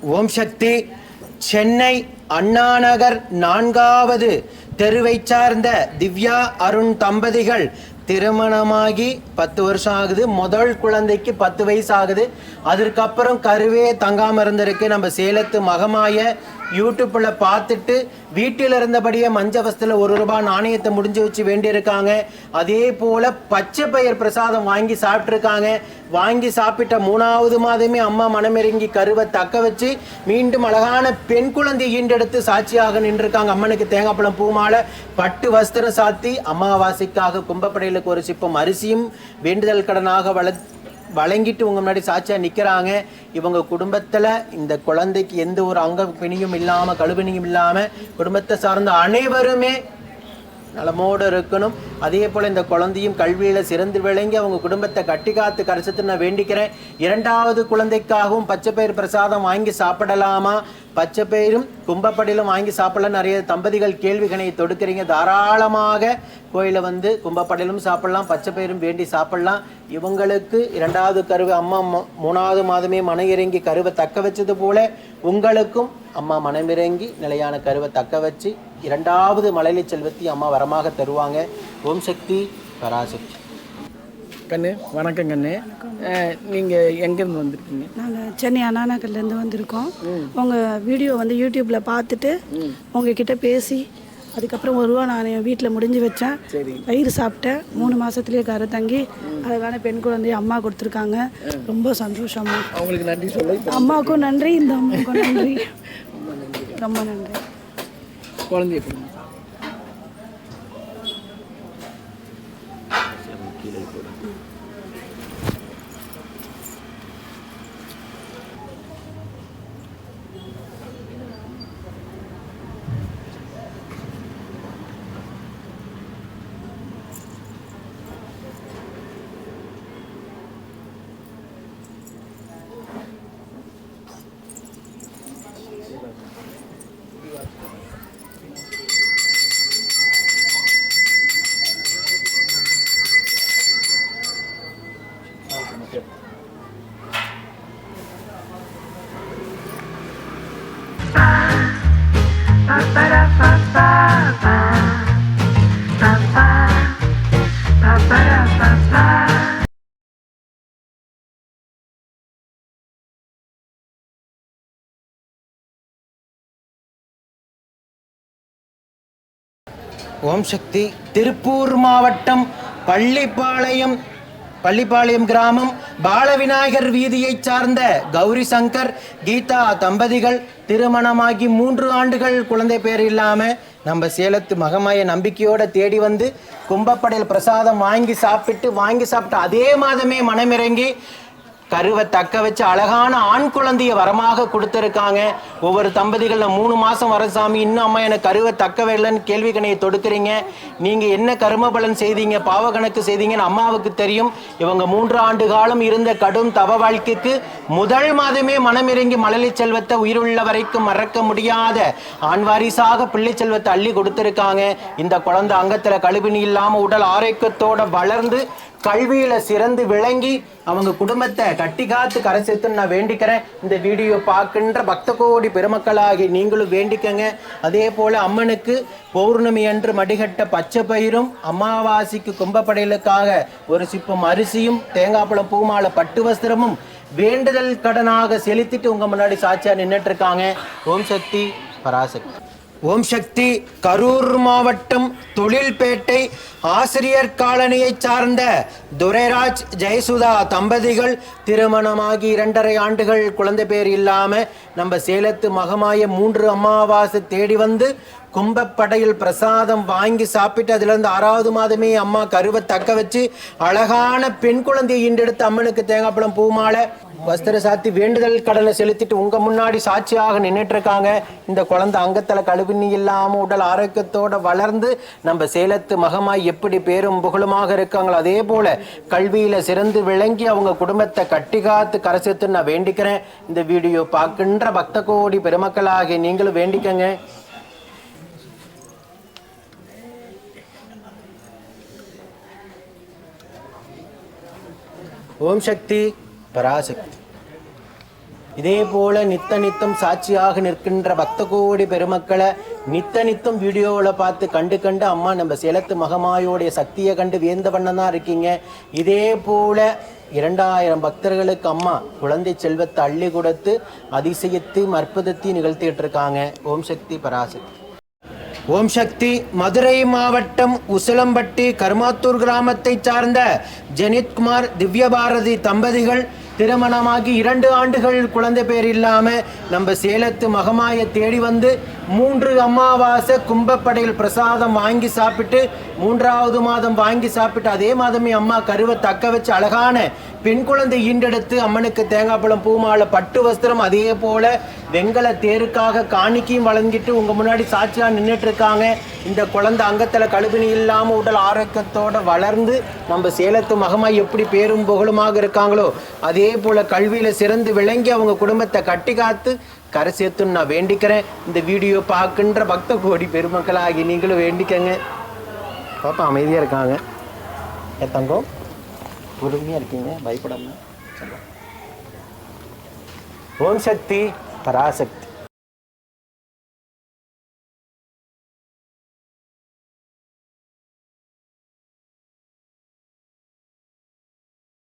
ஓம் சக்தி. சென்னை அண்ணாநகர் நான்காவது தெருவைச் சார்ந்த திவ்யா அருண் தம்பதிகள் திருமணமாகி பத்து வருஷம் ஆகுது. முதல் குழந்தைக்கு பத்து வயசு ஆகுது. அதற்கப்புறம் கருவே தங்காம இருந்திருக்கு. நம்ம சேலத்து மகமாய யூடியூப்பில் பார்த்துட்டு வீட்டில் இருந்தபடியே மஞ்சவஸ்தில் ஒரு ரூபாய் நாணயத்தை முடிஞ்சு வச்சு வேண்டியிருக்காங்க. அதே போல் பச்சை பயிர் பிரசாதம் வாங்கி சாப்பிட்ருக்காங்க வாங்கி சாப்பிட்ட மூணாவது மாதமே அம்மா மனமெருங்கி கருவை தக்க வச்சு மீண்டும் அழகான பெண் குழந்தை ஈண்டெடுத்து சாட்சியாக நின்றுருக்காங்க. அம்மனுக்கு தேங்காய்ப்பழம் பூமாலை பட்டு வஸ்திரம் சாத்தி அமாவாசைக்காக கும்பப்படையிலுக்கு ஒரு சிப்பம் அரிசியும் வேண்டுதல் கடனாக வளர்த்து வழங்கிட்டு உங்கள் முன்னாடி சாட்சியாக நிற்கிறாங்க இவங்க குடும்பத்தில் இந்த குழந்தைக்கு எந்த ஒரு அங்க பிணியும் இல்லாமல் கழுவினியும் இல்லாமல் குடும்பத்தை சார்ந்த அனைவருமே நலமோடு இருக்கணும். அதே போல் இந்த குழந்தையும் கல்வியில் சிறந்து விளங்கி அவங்க குடும்பத்தை கட்டி காத்து கரைச்சத்து நான் வேண்டிக்கிறேன். இரண்டாவது குழந்தைக்காகவும் பச்சை பயிர் பிரசாதம் வாங்கி சாப்பிடலாமா? பச்சை பயிரும் கும்பப்படியிலும் வாங்கி சாப்பிடலாம் நிறைய தம்பதிகள் கேள்விகளை தொடுக்கிறீங்க. தாராளமாக கோயிலை வந்து கும்பப்படையிலும் சாப்பிடலாம் பச்சை பயிரும் வேண்டி சாப்பிடலாம். இவங்களுக்கு இரண்டாவது கருவை அம்மா மூணாவது மாதமே மன இறங்கி கருவை தக்க வச்சது போல உங்களுக்கும் அம்மா மனமிறங்கி நிலையான கருவை தக்க வச்சு இரண்டாவது மலையில செல்வத்தி அம்மா வரமாக தருவாங்க. ஓம் சக்தி பராசக்தி. கண்ணு வணக்கம் கண்ணு. நீங்கள் எங்கேருந்து வந்திருக்கீங்க? நாங்கள் சென்னை அண்ணாநகர்லேருந்து வந்திருக்கோம். உங்கள் வீடியோ வந்து யூடியூப்பில் பார்த்துட்டு உங்ககிட்ட பேசி அதுக்கப்புறம் ஒரு ரூபா நான் என் வீட்டில் முடிஞ்சு வச்சேன். பயிர் சாப்பிட்டேன். மூணு மாதத்துலேயே கரு தங்கி அழகான பெண் குழந்தைய அம்மா கொடுத்துருக்காங்க. ரொம்ப சந்தோஷமா. அவங்களுக்கு நன்றி சொல்ல. அம்மாவுக்கும் நன்றி இந்த அம்மாவுக்கும் நன்றி. ரொம்ப நன்றி. குழந்தைய 入れると。うん கொடுங்க ஓம் சக்தி திருப்பூர் மாவட்டம் பள்ளிப்பாளையம் பள்ளிப்பாளையம் கிராமம் பாலவிநாயகர் வீதியை சார்ந்த கௌரி சங்கர் கீதா தம்பதிகள் திருமணமாகி மூன்று ஆண்டுகள் குழந்தை பேர் இல்லாமல் நம்ம சேலத்து மகமாய நம்பிக்கையோட தேடி வந்து கும்பப்படையில் பிரசாதம் வாங்கி சாப்பிட்டு வாங்கி சாப்பிட்டு அதே மாதமே மனமிறங்கி கருவை தக்க வச்சு அழகான ஆண் குழந்தைய வரமாக கொடுத்துருக்காங்க. ஒவ்வொரு தம்பதிகளில் மூணு மாதம் வர சாமி இன்னும் அம்மா எனக்கு கருவை தக்க வரலன்னு கேள்வி கணையை தொடுக்கிறீங்க. நீங்கள் என்ன கரும பலன் செய்தீங்க? பாவ கணக்கு செய்தீங்கன்னு அம்மாவுக்கு தெரியும். இவங்க மூன்று ஆண்டு காலம் இருந்த கடும் தவ வாழ்க்கைக்கு முதல் மாதமே மனமிறங்கி மழலை செல்வத்தை உயிருள்ள வரைக்கும் மறக்க முடியாத ஆண் வாரிசாக பிள்ளை செல்வத்தை அள்ளி கொடுத்துருக்காங்க. இந்த குழந்தை அங்கத்தில் கழுவினி இல்லாமல் உடல் ஆரோக்கியத்தோட வளர்ந்து கல்வியில சிறந்து விளங்கி அவங்க குடும்பத்தை கட்டி காத்து கரை சேர்த்துன்னு நான் வேண்டிக்கிறேன். இந்த வீடியோ பார்க்கின்ற பக்த கோடி பெருமக்களாகி நீங்களும் வேண்டிக்கங்க. அதே போல அம்மனுக்கு பௌர்ணமி அன்று மடிகட்ட பச்சை பயிரும் அமாவாசைக்கு கும்பப்படையலுக்காக ஒரு சிப்பம் அரிசியும் தேங்காய்ப்பழம் பூமாலை பட்டு வஸ்திரமும் வேண்டுதல் கடனாக செலுத்திட்டு உங்க முன்னாடி சாட்சியா நின்றுட்டு இருக்காங்க. ஓம் சக்தி பராசக்தி. ஓம் சக்தி கரூர் மாவட்டம் தொழில்பேட்டை ஆசிரியர் காலனியை சார்ந்த துரைராஜ் ஜெயசுதா தம்பதிகள் திருமணமாகி இரண்டரை ஆண்டுகள் குழந்தை பேர் இல்லாமல் நம்ம சேலத்து மகமாய மூன்று அமாவாசை தேடி வந்து கும்பப்படையில் பிரசாதம் வாங்கி சாப்பிட்டு அதுலேருந்து ஆறாவது மாதமே அம்மா கருவை தக்க வச்சு அழகான பெண் குழந்தையை ஈண்டெடுத்து அம்மனுக்கு தேங்காய்ப்பழம் பூமாலை வஸ்திர சாத்தி வேண்டுதல் கடனை செலுத்திட்டு உங்க முன்னாடி சாட்சியாக நின்றுட்டு இருக்காங்க இந்த குழந்தை அங்கத்தில் கழுவினி இல்லாம உடல் ஆரோக்கியத்தோட வளர்ந்து நம்ம சேலத்து மகமாய் எப்படி பேரும் புகழுமாக இருக்காங்களோ அதே போல கல்வியில சிறந்து விளங்கி அவங்க குடும்பத்தை கட்டி காத்து கரை நான் வேண்டிக்கிறேன். இந்த வீடியோ பார்க்கின்ற பக்த கோடி பெருமக்களாகிய நீங்களும் வேண்டிக்கங்க. ஓம் சக்தி பராசக்தி. இதே போல நித்த நித்தம் சாட்சியாக நிற்கின்ற பக்த கோடி பெருமக்களை நித்த நித்தம் வீடியோவில் பார்த்து கண்டு கண்டு அம்மா நம்ம சேலத்து மகமாயோடைய சக்தியை கண்டு வியந்த பண்ணதான் தான் இருக்கீங்க. இதே போல இரண்டாயிரம் பக்தர்களுக்கு அம்மா குழந்தை செல்வத்தை அள்ளி கொடுத்து அதிசயத்தையும் அற்புதத்தையும் நிகழ்த்திட்டு இருக்காங்க. ஓம் சக்தி பராசக்தி. ஓம் சக்தி மதுரை மாவட்டம் உசிலம்பட்டி கருமாத்தூர் கிராமத்தை சார்ந்த ஜெனித்குமார் திவ்யபாரதி தம்பதிகள் திருமணமாகி இரண்டு ஆண்டுகள் குழந்தை பேர் இல்லாமல் நம்ம சேலத்து மகமாயை தேடி வந்து மூன்று அமாவாசை கும்பப்படையில் பிரசாதம் வாங்கி சாப்பிட்டு மூன்றாவது மாதம் வாங்கி சாப்பிட்டு அதே மாதமே அம்மா கருவை தக்க வச்சு அழகான பெண் குழந்தை ஈண்டெடுத்து அம்மனுக்கு தேங்காய் பழம் பூமாலை பட்டு வஸ்திரம் அதே போல வெங்கல தேருக்காக காணிக்கையும் வழங்கிட்டு உங்க முன்னாடி சாட்சியா நின்றுட்டு இருக்காங்க இந்த குழந்தை அங்கத்துல கழுவினி இல்லாம உடல் ஆரோக்கியத்தோட வளர்ந்து நம்ம சேலத்து மகமாய் எப்படி பேரும் புகழுமாக இருக்காங்களோ அதே போல கல்வியில சிறந்து விளங்கி அவங்க குடும்பத்தை கட்டி காத்து கரை சேர்த்துன்னு நான் வேண்டிக்கிறேன். இந்த வீடியோ பார்க்கின்ற பக்த கோடி பெருமக்களாகி நீங்களும் வேண்டிக்கங்க. பாப்பா அமைதியாக இருக்காங்க. ஏ தங்கம் பொறுமையாக இருக்கீங்க. பயப்படாம. சொல்லுங்க. ஓம் சக்தி பராசக்தி.